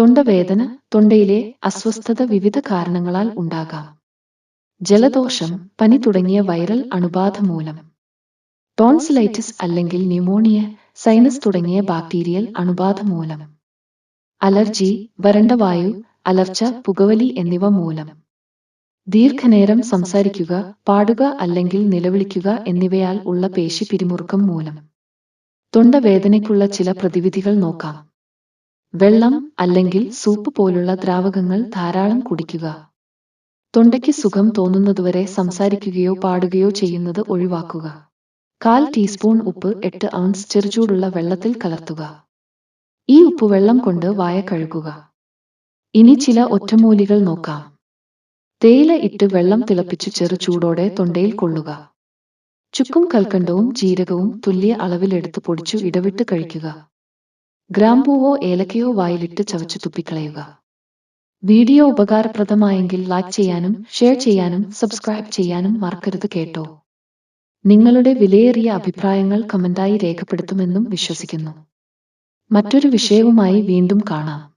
തൊണ്ടവേദന തൊണ്ടയിലെ അസ്വസ്ഥത വിവിധ കാരണങ്ങളാൽ ഉണ്ടാകാം. ജലദോഷം പനി തുടങ്ങിയ വൈറൽ അണുബാധ മൂലം. ടോൺസിലൈറ്റിസ് അല്ലെങ്കിൽ ന്യൂമോണിയ സൈനസ് തുടങ്ങിയ ബാക്ടീരിയൽ അണുബാധ മൂലം. അലർജി വരണ്ട വായു അലർച്ച പുകവലി എന്നിവ മൂലം. ദീർഘനേരം സംസാരിക്കുക പാടുക അല്ലെങ്കിൽ നിലവിളിക്കുക എന്നിവയാൽ ഉള്ള പേശി പിരിമുറുക്കം മൂലം. തൊണ്ടവേദനയ്ക്കുള്ള ചില പ്രതിവിധികൾ നോക്കാം. വെള്ളം അല്ലെങ്കിൽ സൂപ്പ് പോലുള്ള ദ്രാവകങ്ങൾ ധാരാളം കുടിക്കുക. തൊണ്ടയ്ക്ക് സുഖം തോന്നുന്നതുവരെ സംസാരിക്കുകയോ പാടുകയോ ചെയ്യുന്നത് ഒഴിവാക്കുക. കാൽ ടീസ്പൂൺ ഉപ്പ് എട്ട് ഔൺസ് ചെറുചൂടുള്ള വെള്ളത്തിൽ കലർത്തുക. ഈ ഉപ്പ് വെള്ളം കൊണ്ട് വായ കഴുകുക. ഇനി ചില ഒറ്റമൂലികൾ നോക്കാം. തേയില ഇട്ട് വെള്ളം തിളപ്പിച്ച് ചെറു ചൂടോടെ തൊണ്ടയിൽ കൊള്ളുക. ചുക്കും കൽക്കണ്ടവും ജീരകവും തുല്യ അളവിലെടുത്ത് പൊടിച്ചു ഇടവിട്ട് കഴിക്കുക. ഗ്രാമ്പൂവോ ഏലക്കയോ വായിലിട്ട് ചവച്ചു തുപ്പിക്കളയുക. വീഡിയോ ഉപകാരപ്രദമായെങ്കിൽ ലൈക്ക് ചെയ്യാനും ഷെയർ ചെയ്യാനും സബ്സ്ക്രൈബ് ചെയ്യാനും മറക്കരുത് കേട്ടോ. നിങ്ങളുടെ വിലയേറിയ അഭിപ്രായങ്ങൾ കമന്റായി രേഖപ്പെടുത്തുമെന്നും വിശ്വസിക്കുന്നു. മറ്റൊരു വിഷയവുമായി വീണ്ടും കാണാം.